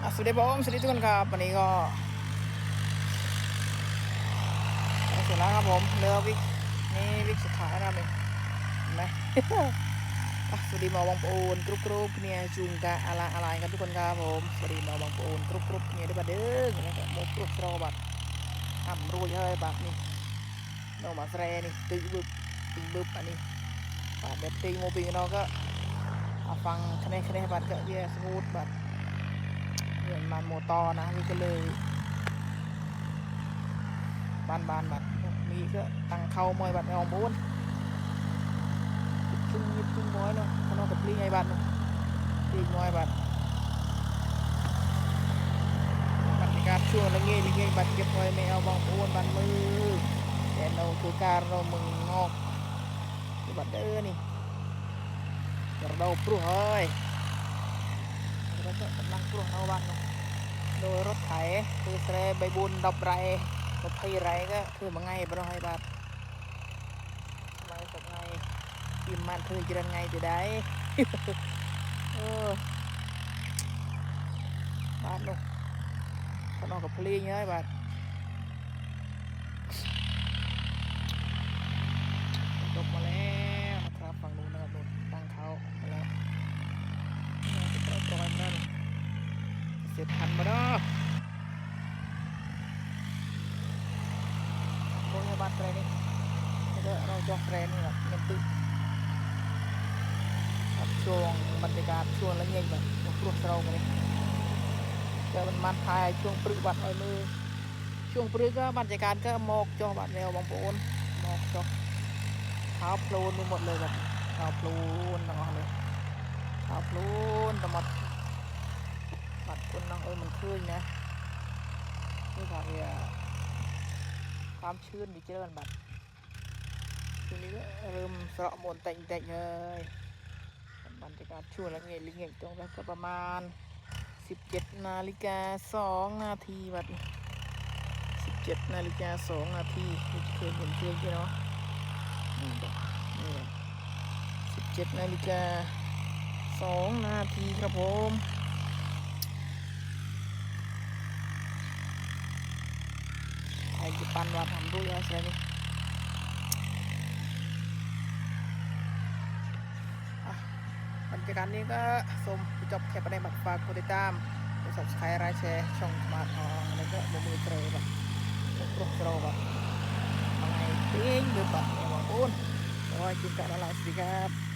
สวัสดีผมสวัสดีทุกคนครับวันนี้ก็เสร็จแล้วครับผมเรือวิกนี่วิกสุดท้ายนะครับนี่เห็นไหมอะสวัสดีหมอบางปูนกรุบกรุบเนี่ยจุงกะอะไรอะไรกันทุกคนครับผมสวัสดีหมอบางปูนกรุบกรุบเนี่ยด้วยบัดเด้อเนี่ยก็หมกรุบรอบัดอ่ำรูยเฮ้ยบัดนี่น้องมาแสรนี่ตึงบึบตึบึบอันนี้บัดเด็ดตีโมบิงเราก็ฟังคะแนนคะแนนบัดก็เยอะสมูทบัด เห็นมาโมตอนะนี่ก็เลยบานบ้านบัดมีก็ตั้งเข้ามอยบัดเอาบุญชุ่มยิบชุ่มมอยเนาะเขาเนาะกับลีไงบัดเนาะลีมอยบัดบรรยาการช่วงละเงี้ยละเงี้ยบัดเก็บมวยไม่เอาบองอ้วนบัดมือแต่เราตัวการเรามึงงอกบัดเด้อนี่กระโดดปลุกเฮ้ แล้วก็กำลังปรุงเอาวัน โดยรถไถคือแสรใบบุญดอกไรดอกไผ่ไรก็คือมังไงบ้างให้บาทไรสักไงพิมมันคือจะไงจะได้เออบ้านลูกขนมกับพลีเงี้ยบาทจบมาแล้วนะครับฝั่งนู้นนะครับนู้นตั้งเขามาแล้ว เราจะปล่อยมันเสร็จทันมาเนาะโรงพยาบาลอะไรนี่แล้วก็เราจองแฟรนี่แหละเงินตึ๊ครับช่วงบรรยากาศช่วงละเงียบแบบพวกเรากันเลยเจอมันมันทายช่วงปรึกบัตรเอามือ ช่วงปรึกก็บรรยากาศก็หมอกจอบัตรแนวบางปูนหมอกจอเท้าโพลนไปหมดเลยแบบเท้าโพลนนั้นเลย เอาพลูนตะหมดบัดคนน้องเอ้ยมัน ขึ้นนะนี่ค่ะเรียความชื้นดีเจริญบัดทีนี้เริ่มสาะมนแต่งแต่งเลยบรรยากาศช่วงละเงียลิงเงียตรงนั้นก็ประมาณ 17 นาฬิกา 2 นาทีบัด17 นาฬิกา 2 นาทีนี่จะเคยเห็นเพื่อนพี่เนาะนี่บอกนี่เลย17 นาฬิกาสองนาทีครับผม ใครจะปันว่าทำด้วยอะไรนี่อะบรรยากาศนี้ก็สมจบแค่ประเด็นบัตรฝากกดติดตามกด subscribe ไลค์แชร์ช่องมาทออนแล้วก็มือมือเตรแบบรถโตรแบบมาไงเต้งเดือดบัตรเนี่ยบอกโอนโอ้ยจุกกะละลายสวัสดีครับ